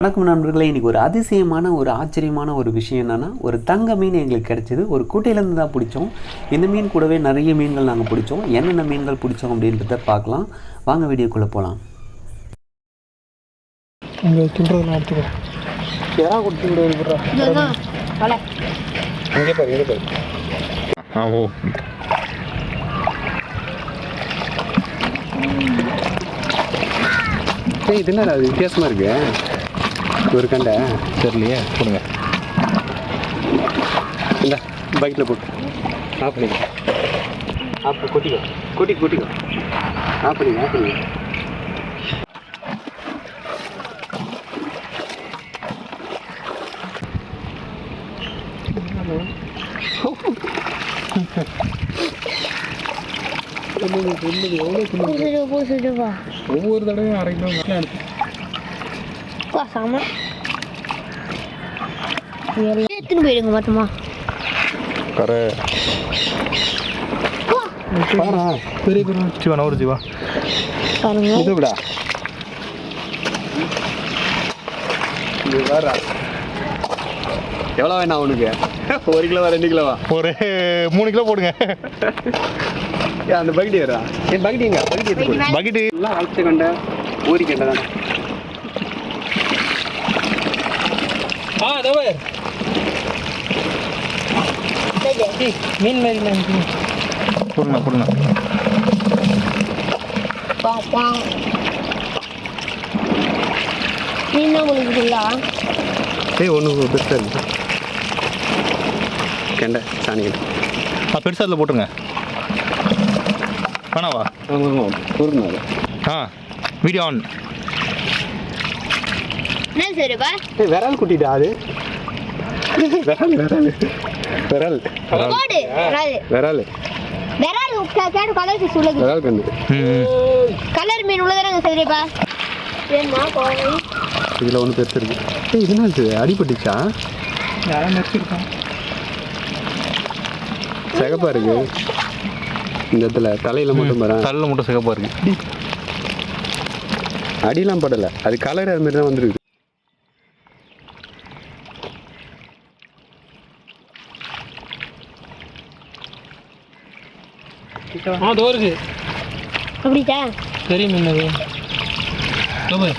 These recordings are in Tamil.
வணக்கம் நண்பர்களே இன்றைக்கி ஒரு அதிசயமான ஒரு ஆச்சரியமான ஒரு விஷயம் என்னென்னா ஒரு தங்க மீன் எங்களுக்கு கிடைச்சிது. ஒரு குட்டையிலேருந்து தான் பிடிச்சோம். இந்த மீன் கூடவே நிறைய மீன்கள் நாங்கள் பிடிச்சோம். என்னென்ன மீன்கள் பிடிச்சோம் அப்படின்றத பார்க்கலாம். வாங்க வீடியோக்குள்ளே போகலாம் இங்கே துண்டுறதுலாம் எடுத்துக்கோ யாரா கொடுத்து அங்கே பாரு. இங்கே பாரு ஆ ஓ. இது என்ன அது வித்தியாசமாக இருக்கு? ஒரு கண்டை தெரியலையே கொடுங்க. இந்த பைக்கில் போட்டு. ஆஃப் பண்ணிக்க ஆஃப் கொட்டிக்கோ. கொட்டி கொட்டிக்கோ. ஆஃப் பண்ணிக்க ஆஃப் பண்ணிக்க ஒவ்வொரு தடவையும் அரை கிலோ மேலே எடுத்து எடுத்துன்னு போயிடுங்க மொத்தமா. கரை பாரா. பெரிய பெரிய ஜீவா நவரு ஜீவா பாருங்க. இது விடா இது வேற எவ்வளோ வேணா உனக்கு? ஒரு கிலோவா ரெண்டு கிலோவா ஒரு மூணு கிலோ போடுங்க. அந்த பக்கெட் ஏறா ஏன் பக்கெட் எங்க? Bucket bucket. எல்லாம் அழைச்ச கண்ட ஊறி தானே ஆ தவர் மீன் மாதிரி இல்லை மீன். கொடுங்க கொடுங்க நீங்க உங்களுக்கு ஏய் ஒன்று பெருசாக இருக்கு கெண்டை சாணி கெண்டை. ஆ பெருசாக அதில் போட்டுருங்க. வேணாவா? ஆ வீடியோ ஆன். என்ன சரிப்பா விரல் குட்டிடா அது. விரல் விரல். விரல். விரல். விரால். கேட்டு கலர் உள்ளது விரல் கண்ணு. கலர் மீன் உள்ளதானங்க சரிப்பா இதில் ஒன்று பெருசு இருக்கு ஏய் இது என்ன அடிபட்டுச்சா? யாரா நடிச்சிருக்கான் சிகப்பா இருக்கு. இந்த இடத்துல தலையில மட்டும் பாரு. தள்ள மட்டும் சிகப்பாக இருக்கு. அடியெல்லாம் படலை. அது கலர் அது மாதிரி தான் வந்துருக்கு ஆ தோ இருக்கு. அப்படிட்டா பெரிய மீன் அது தவர்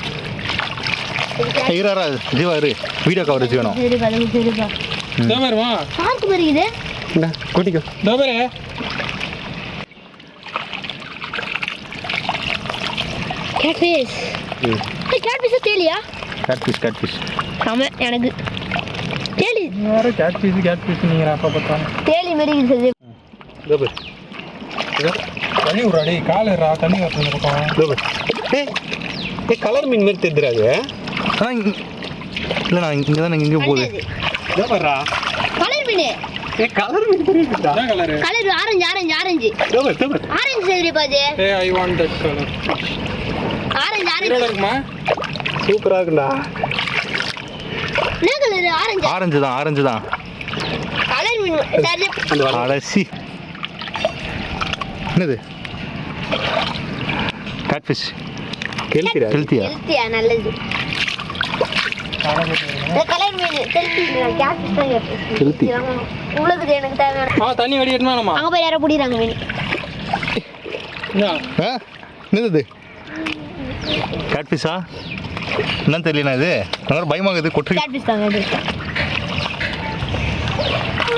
ஈராரா ஜீவா இரு. வீடியோ கவரேஜ் வேணும். சரிப்பா அது சரிப்பா தவர் வா. பார்க்க வருகுது இந்தா கூட்டிக்கோ. தவரே கேட் ஃபிஷ் ம். கேட் ஃபிஷ் தேலியா? கேட் ஃபிஷ் கேட் ஃபிஷ் ஆமா எனக்கு. தேலி. வேறு கேட் பீஸ் கேட் பீஸ் நீங்கள் அப்போ பார்த்தா தேலி மாதிரி இருக்குது இதோ இதோ, தண்ணி விட்றா டேய் கால் ஏறா தண்ணி வரணும் பக்கம் ஏய் கலர் மீன் மாதிரி தெரிஞ்சிடாது ஆ இல்லை நான் இங்கே தான் இங்கே போகுது. இதோ பாருடா. கலர் மீன் ஏய் கலர் மீன் தெரியுதுடா என்ன colour colour orange orange orange. Orange A I want that colour orange இருக்குமா? சூப்பரா இருக்குடா. என்ன கலர் ஆரஞ்சு ஆரஞ்சு தான் ஆரஞ்சு தான். கலர் மீன் சரி தான் ஹெல்த்தி உள்ளது எனக்கு தேவையான ஆ தண்ணி வடிகட்டணும் வேணாமா அங்கே போய் யாரோ பிடிக்கிறாங்க மீன். என்னது கேட் ஃபிஷ்ஷா என்னன்னு தெரியலண்ணா இது. எனக்கு பயமாகுது கொட்டு கேட் ஃபிஷ் தாங்க அது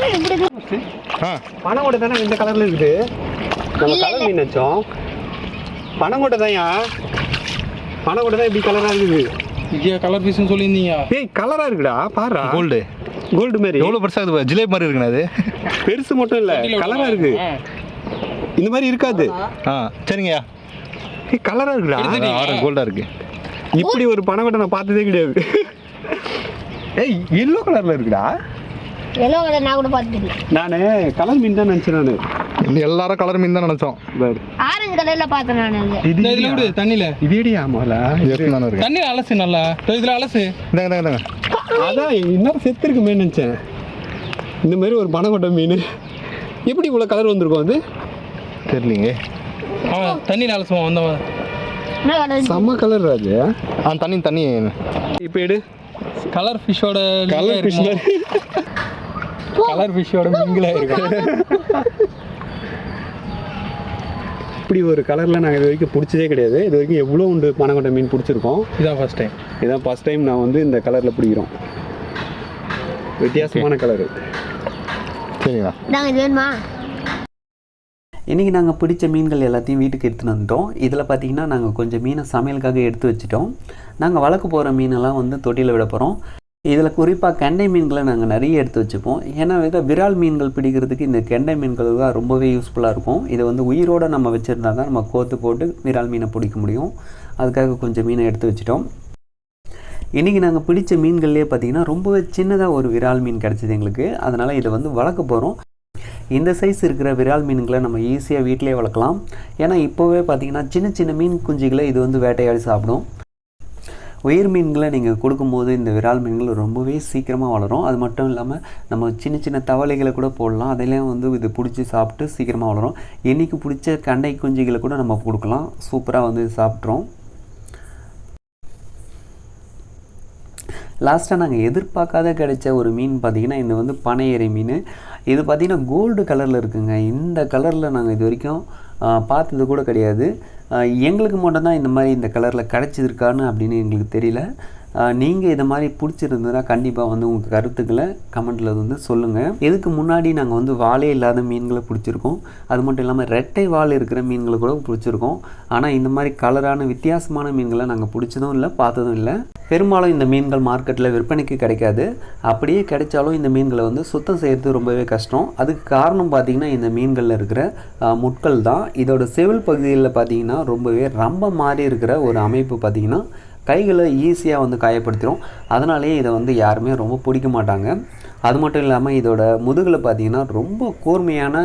எப்படி இருக்கு? ஆ பனங்கொட்டை தானே இந்த கலர்ல இருக்குது. நம்ம கலர். மீன் வச்சோம். பனங்கொட்டை தான்யா. பனங்கொட்டை தான் இப்படி கலரா இருக்குது. இங்கே கலர் பீஸ்னு சொல்லியிருந்தீங்க. ஏய் கலரா இருக்குடா பாருடா. கோல்டு கோல்டு மாதிரி எவ்வளோ பெருசாக இருக்குது ஜிலேபி மாதிரி இருக்குண்ணா அது. பெருசு மட்டும் இல்ல கலரா இருக்கு. ஆ. இந்த மாதிரி இருக்காது. ஆ சரிங்கய்யா. ஏய் கலரா இருக்குடா. ஆரஞ்சு கோல்டாக இருக்கு. இப்படி ஒரு பனங்கொட்டை நான் பார்த்ததே கிடையாது. ஏய் எல்லோ கலர்ல இருக்குடா. எல்லோ கலர் நான் கூட பார்த்துருக்கேன் நானு கலர் மீன் தான் நினைச்சேன் நானு. எல்லாரும் கலர் மீன் தான் நினச்சோம். ஆரஞ்சு கலர்ல பார்த்தேன் நான் இது இதில் விடு இருக்கு. அலசு நல்லா. இதோ இதில் அலசு. இந்தாங்க இந்தாங்க அதான் இன்னும் செத்துருக்குமே நினைச்சேன். இந்த மாதிரி ஒரு பனங்கொட்டை மீன். எப்படி இவ்வளோ கலர் வந்திருக்கும் அது? தெரியலீங்க. அவன் தண்ணியில் அலசுவான் வந்தவன் என்ன கலர் செம்ம கலர் ராஜு ஆ தண்ணி தண்ணி. இப்போ எடு. கலர் ஃபிஷ்ஷோட கலர் ஃபிஷ் கலர் ஃபிஷ்ஷோட மிங்கில் இருக்கும் இப்படி ஒரு கலரில் நாங்கள் இது வரைக்கும் பிடிச்சதே கிடையாது. இது வரைக்கும் எவ்வளோ உண்டு பனங்கொண்டை மீன் பிடிச்சிருக்கோம். இதான் ஃபர்ஸ்ட் டைம் இதான் ஃபஸ்ட் டைம் நான் வந்து இந்த கலரில் பிடிக்கிறோம். வித்தியாசமான கலரு சரிங்களா நாங்கள் இது வேணுமா? இன்றைக்கி நாங்கள் பிடிச்ச மீன்கள் எல்லாத்தையும் வீட்டுக்கு எடுத்துன்னு வந்துட்டோம். இதில் பார்த்தீங்கன்னா நாங்கள் கொஞ்சம் மீனை சமையலுக்காக எடுத்து வச்சுட்டோம். நாங்கள் வளர்க்க போகிற மீனெல்லாம் வந்து தொட்டியில் விட போகிறோம் இதில் குறிப்பாக கெண்டை மீன்களை நாங்கள் நிறைய எடுத்து வச்சுப்போம். ஏன்னா வந்து விரால் மீன்கள் பிடிக்கிறதுக்கு இந்த கெண்டை மீன்கள் தான் ரொம்பவே யூஸ்ஃபுல்லாக இருக்கும். இதை வந்து உயிரோடு நம்ம வச்சுருந்தா தான் நம்ம கோத்து போட்டு விரால் மீனை பிடிக்க முடியும். அதுக்காக கொஞ்சம் மீனை எடுத்து வச்சுட்டோம். இன்றைக்கி நாங்கள் பிடிச்ச மீன்கள்லேயே பார்த்தீங்கன்னா ரொம்பவே சின்னதாக ஒரு விரால் மீன் கிடச்சிது எங்களுக்கு. அதனால் இதை வந்து வளர்க்க போகிறோம் இந்த சைஸ் இருக்கிற விரால் மீன்களை நம்ம ஈஸியாக வீட்டிலே வளர்க்கலாம். ஏன்னா இப்போவே பார்த்தீங்கன்னா சின்ன சின்ன மீன் குஞ்சுகளை இது வந்து வேட்டையாடி சாப்பிடும். உயிர் மீன்களை நீங்கள் கொடுக்கும்போது இந்த விரால் மீன்கள் ரொம்பவே சீக்கிரமாக வளரும். அது மட்டும் இல்லாமல் நம்ம சின்ன சின்ன தவளைகளை கூட போடலாம். அதெல்லாம் வந்து இது பிடிச்சி சாப்பிட்டு சீக்கிரமாக வளரும். என்றைக்கு பிடிச்ச கண்டை குஞ்சுகளை கூட நம்ம கொடுக்கலாம். சூப்பராக வந்து சாப்பிட்றோம் லாஸ்ட்டாக நாங்கள் எதிர்பார்க்காத கிடைச்ச ஒரு மீன் பார்த்திங்கன்னா இது வந்து பனையறை மீன். இது பார்த்திங்கன்னா கோல்டு கலரில் இருக்குங்க. இந்த கலரில் நாங்கள் இது வரைக்கும் பார்த்தது கூட கிடையாது. எங்களுக்கு மட்டும்தான் இந்த மாதிரி இந்த கலரில் கிடச்சிருக்கான்னு அப்படின்னு எங்களுக்கு தெரியல. நீங்கள் இதை மாதிரி பிடிச்சிருந்ததுன்னா கண்டிப்பாக வந்து உங்கள் கருத்துக்களை கமெண்ட்டில் வந்து சொல்லுங்கள் இதுக்கு முன்னாடி நாங்கள் வந்து வாலே இல்லாத மீன்களை பிடிச்சிருக்கோம். அது மட்டும் இல்லாமல் ரெட்டை வால் இருக்கிற மீன்களை கூட பிடிச்சிருக்கோம். ஆனால் இந்த மாதிரி கலரான வித்தியாசமான மீன்களை நாங்கள் பிடிச்சதும் இல்லை பார்த்ததும் இல்லை. பெரும்பாலும் இந்த மீன்கள் மார்க்கெட்டில் விற்பனைக்கு கிடைக்காது. அப்படியே கிடைச்சாலும் இந்த மீன்களை வந்து சுத்தம் செய்கிறது ரொம்பவே கஷ்டம். அதுக்கு காரணம் பார்த்திங்கன்னா இந்த மீன்களில் இருக்கிற முட்கள் தான். இதோட செவில் பகுதியில் பார்த்திங்கன்னா ரொம்பவே ரொம்ப மாதிரி இருக்கிற ஒரு அமைப்பு பார்த்திங்கன்னா கைகளை ஈஸியாக வந்து காயப்படுத்திடும் அதனாலேயே இதை வந்து யாருமே ரொம்ப பிடிக்க மாட்டாங்க. அது மட்டும் இல்லாமல் இதோட முதுகில் பார்த்திங்கன்னா ரொம்ப கூர்மையான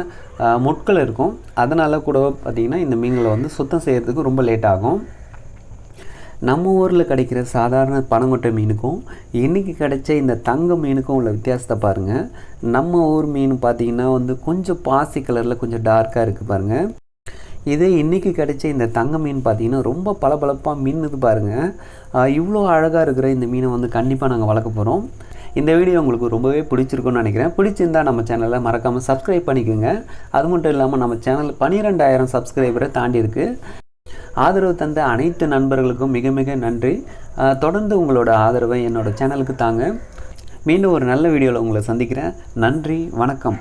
முட்கள் இருக்கும். அதனால் கூட பார்த்திங்கன்னா இந்த மீன்களை வந்து சுத்தம் செய்கிறதுக்கு ரொம்ப லேட் ஆகும். நம்ம ஊரில் கிடைக்கிற சாதாரண பனங்கொட்டை மீனுக்கும் இன்றைக்கி கிடைச்ச இந்த தங்க மீனுக்கும் உள்ள வித்தியாசத்தை பாருங்கள் நம்ம ஊர் மீன் பார்த்திங்கன்னா வந்து கொஞ்சம் பாசி கலரில் கொஞ்சம் டார்க்காக இருக்குது பாருங்கள் இதே இன்றைக்கி கிடைச்ச இந்த தங்க மீன் பார்த்திங்கன்னா ரொம்ப பளபளப்பாக மின்னுது பாருங்கள் இவ்வளோ அழகாக இருக்கிற இந்த மீனை வந்து கண்டிப்பாக நாங்கள் வளர்க்க போகிறோம் இந்த வீடியோ உங்களுக்கு ரொம்பவே பிடிச்சிருக்கும்னு நினைக்கிறேன். பிடிச்சிருந்தா நம்ம சேனலை மறக்காமல் சப்ஸ்கிரைப் பண்ணிக்கோங்க. அது மட்டும் இல்லாமல் நம்ம சேனல் பன்னிரெண்டாயிரம் சப்ஸ்கிரைபரை தாண்டி இருக்குது ஆதரவு தந்த அனைத்து நண்பர்களுக்கும் மிக மிக நன்றி. ஆஹ் தொடர்ந்து உங்களோட ஆதரவை என்னோட சேனலுக்கு தாங்க. மீண்டும் ஒரு நல்ல வீடியோவில் உங்களை சந்திக்கிறேன். நன்றி வணக்கம்.